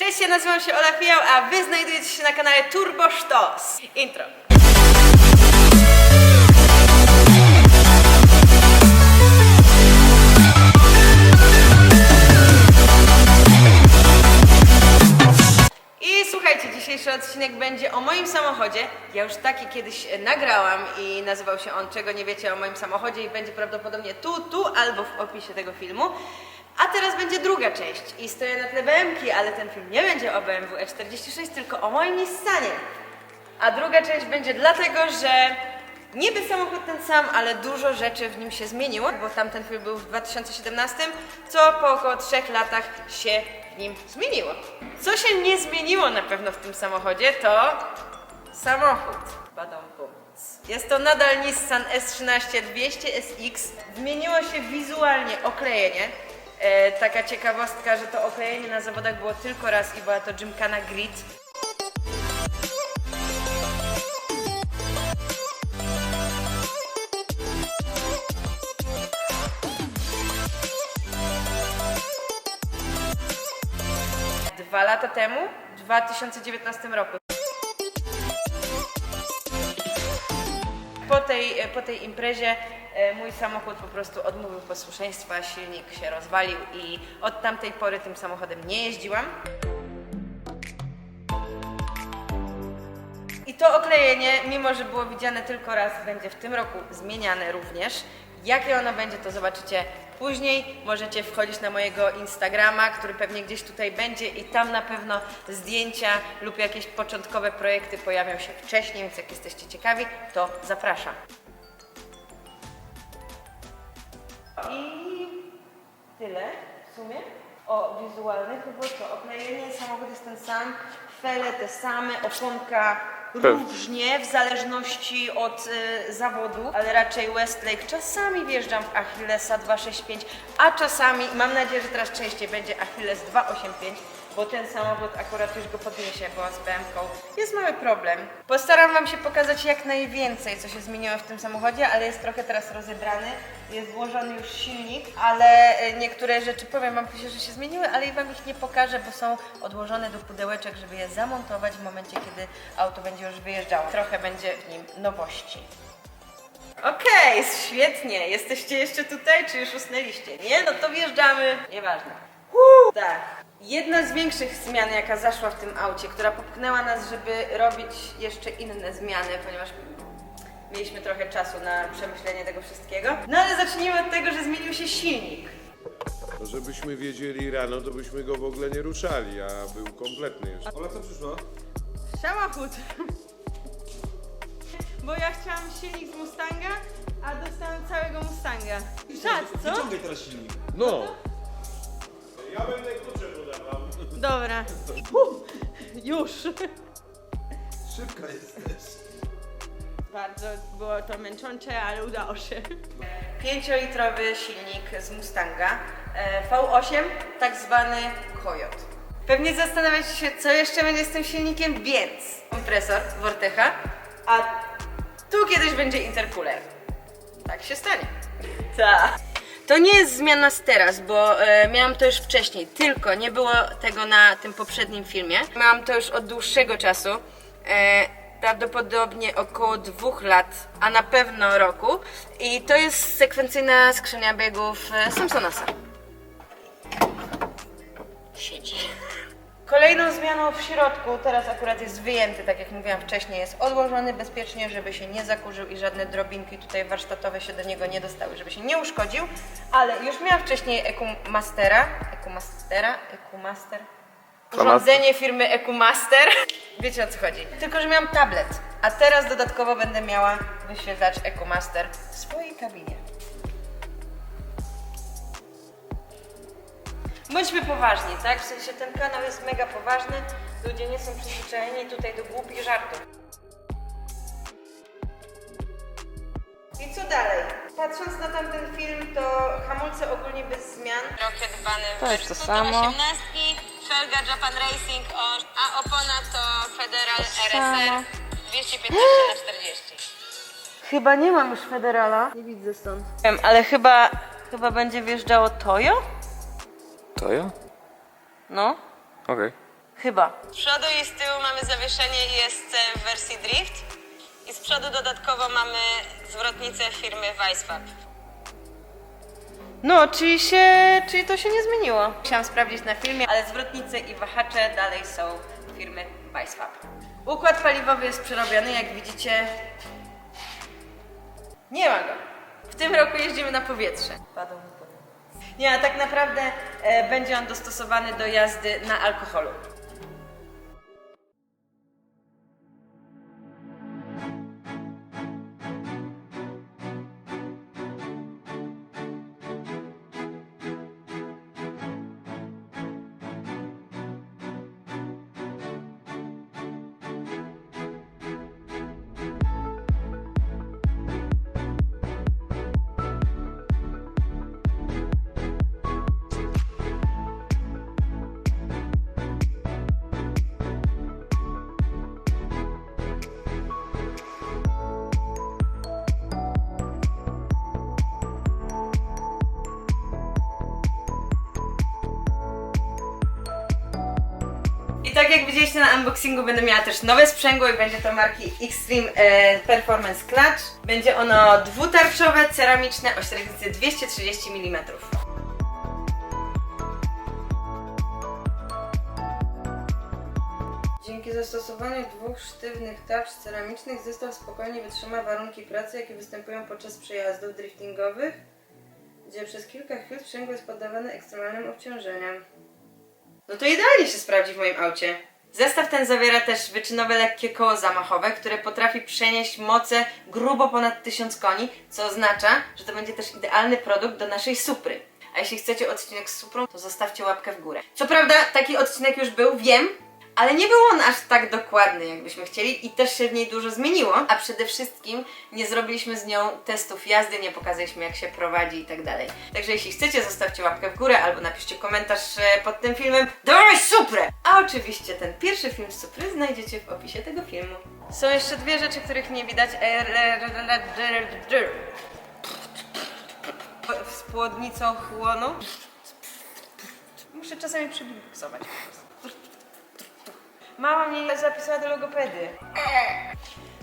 Cześć, ja nazywam się Ola Fijał, a wy znajdujecie się na kanale Turbo Sztos. Intro. I słuchajcie, dzisiejszy odcinek będzie o moim samochodzie. Ja już taki kiedyś e, nagrałam i nazywał się on Czego nie wiecie o moim samochodzie i będzie prawdopodobnie tu, tu albo w opisie tego filmu. A teraz będzie druga część i stoję na tle BMW, ale ten film nie będzie o BMW E46, tylko o moim Nissanie. A druga część będzie dlatego, że niby samochód ten sam, ale dużo rzeczy w nim się zmieniło, bo tamten film był w 2017, co po około trzech latach się w nim zmieniło. Co się nie zmieniło na pewno w tym samochodzie, to samochód. Badam. Jest to nadal Nissan S13 200 SX. Zmieniło się wizualnie oklejenie. E, taka ciekawostka, że to oklejenie na zawodach było tylko raz i była to Gymkhana Grid. Dwa lata temu, w 2019 roku. Tej, po tej imprezie e, mój samochód po prostu odmówił posłuszeństwa, silnik się rozwalił i od tamtej pory tym samochodem nie jeździłam. I to oklejenie, mimo że było widziane tylko raz, będzie w tym roku zmieniane również. Jakie ono będzie, to zobaczycie później. Możecie wchodzić na mojego Instagrama, który pewnie gdzieś tutaj będzie i tam na pewno zdjęcia lub jakieś początkowe projekty pojawią się wcześniej, więc jak jesteście ciekawi, to zapraszam. I tyle w sumie o wizualnych, bo co, oklejenie, samochód jest ten sam, fele te same, oponka różnie w zależności od y, zawodu, ale raczej Westlake. Czasami wjeżdżam w Achillesa 265, a czasami, mam nadzieję, że teraz częściej będzie Achilles 285, bo ten samochód akurat już go podniesie, bo z BMK jest mały problem. Postaram Wam się pokazać jak najwięcej, co się zmieniło w tym samochodzie, ale jest trochę teraz rozebrany. Jest włożony już silnik, ale e, niektóre rzeczy powiem Wam, że się zmieniły, ale i Wam ich nie pokażę, bo są odłożone do pudełeczek, żeby je zamontować w momencie, kiedy auto będzie już wyjeżdżało. Trochę będzie w nim nowości. Okej, świetnie. Jesteście jeszcze tutaj, czy już usnęliście? Nie? No to wjeżdżamy. Nieważne. Tak. Jedna z większych zmian, jaka zaszła w tym aucie, która popchnęła nas, żeby robić jeszcze inne zmiany, ponieważ mieliśmy trochę czasu na przemyślenie tego wszystkiego. No ale zacznijmy od tego, że zmienił się silnik. To żebyśmy wiedzieli rano, to byśmy go w ogóle nie ruszali, a był kompletny jeszcze. Ola, co przyszło? Samochód. Bo ja chciałam silnik z Mustanga, a dostałam całego Mustanga. Czad, co? Wyciągaj teraz silnik. No! Ja będę klucze podawał. Dobra. Huh, już. Szybka jesteś. Bardzo było to męczące, ale udało się. 5-litrowy silnik z Mustanga e, V8, tak zwany Coyote. Pewnie zastanawiacie się, co jeszcze będzie z tym silnikiem, więc kompresor Vortecha, a tu kiedyś będzie intercooler. Tak się stanie. Tak. To nie jest zmiana z teraz, bo e, miałam to już wcześniej, tylko nie było tego na tym poprzednim filmie. Miałam to już od dłuższego czasu, e, prawdopodobnie około dwóch lat, a na pewno roku. I to jest sekwencyjna skrzynia biegów e, Samsonasa. Siedzi. Kolejną zmianą w środku, teraz akurat jest wyjęty, tak jak mówiłam wcześniej, jest odłożony bezpiecznie, żeby się nie zakurzył i żadne drobinki tutaj warsztatowe się do niego nie dostały, żeby się nie uszkodził, ale już miałam wcześniej Ecumastera, Ecumastera, Ecumaster, urządzenie firmy Ecumaster, wiecie o co chodzi, tylko że miałam tablet, a teraz dodatkowo będę miała wyświetlacz Ecumaster w swojej kabinie. Bądźmy poważni, tak? W sensie ten kanał jest mega poważny, ludzie nie są przyzwyczajeni tutaj do głupich żartów. I co dalej? Patrząc na tamten film, to hamulce ogólnie bez zmian. Trochę dbane To jest to samo. 18, Felga Japan Racing, o- a opona to Federal RSR 215 na 40. Chyba nie mam już Federala. Nie widzę stąd. Wiem, ale chyba, chyba będzie wjeżdżało Toyo? To ja? No. Okej. Chyba. Z przodu i z tyłu mamy zawieszenie ISC w wersji Drift i z przodu dodatkowo mamy zwrotnicę firmy Weisswap. No, czyli się, czyli to się nie zmieniło. Musiałam sprawdzić na filmie, ale zwrotnice i wahacze dalej są firmy Weisswap. Układ paliwowy jest przerobiony, jak widzicie. Nie ma go. W tym roku jeździmy na powietrze. Padł mi Nie, a tak naprawdę będzie on dostosowany do jazdy na alkoholu. I tak jak widzieliście na unboxingu, będę miała też nowe sprzęgło i będzie to marki Extreme e, Performance Clutch. Będzie ono dwutarczowe, ceramiczne o średnicy 230 mm. Dzięki zastosowaniu dwóch sztywnych tarcz ceramicznych zestaw spokojnie wytrzyma warunki pracy, jakie występują podczas przejazdów driftingowych, gdzie przez kilka chwil sprzęgło jest poddawane ekstremalnym obciążeniom. No to idealnie się sprawdzi w moim aucie. Zestaw ten zawiera też wyczynowe lekkie koło zamachowe, które potrafi przenieść moce grubo ponad 1000 koni, co oznacza, że to będzie też idealny produkt do naszej Supry. A jeśli chcecie odcinek z Suprą, to zostawcie łapkę w górę. Co prawda taki odcinek już był, wiem, ale nie był on aż tak dokładny, jakbyśmy chcieli i też się w niej dużo zmieniło, a przede wszystkim nie zrobiliśmy z nią testów jazdy, nie pokazaliśmy jak się prowadzi i tak dalej. Także jeśli chcecie, zostawcie łapkę w górę albo napiszcie komentarz e, pod tym filmem Dawaj Suprę! A oczywiście ten pierwszy film z Supry znajdziecie w opisie tego filmu. Są jeszcze dwie rzeczy, których nie widać. Z płodnicą chłonu. Muszę czasami przybuksować. Mama mnie zapisała do logopedy.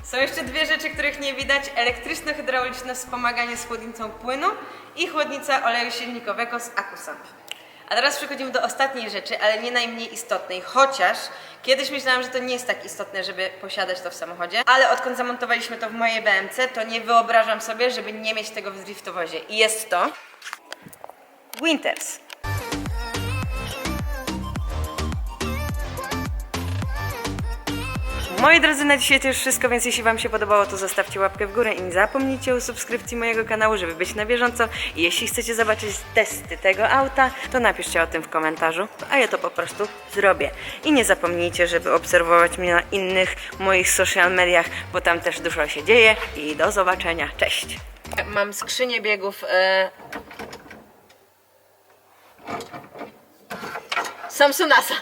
Są jeszcze dwie rzeczy, których nie widać. Elektryczno-hydrauliczne wspomaganie z chłodnicą płynu i chłodnica oleju silnikowego z Akusant. A teraz przechodzimy do ostatniej rzeczy, ale nie najmniej istotnej, chociaż kiedyś myślałam, że to nie jest tak istotne, żeby posiadać to w samochodzie, ale odkąd zamontowaliśmy to w mojej BMC, to nie wyobrażam sobie, żeby nie mieć tego w driftowozie. I jest to Winters. Moi drodzy, na dzisiaj to już wszystko, więc jeśli Wam się podobało, to zostawcie łapkę w górę i nie zapomnijcie o subskrypcji mojego kanału, żeby być na bieżąco. Jeśli chcecie zobaczyć testy tego auta, to napiszcie o tym w komentarzu, a ja to po prostu zrobię. I nie zapomnijcie, żeby obserwować mnie na innych moich social mediach, bo tam też dużo się dzieje. I do zobaczenia. Cześć! Mam skrzynię biegów. E... Samsunasa.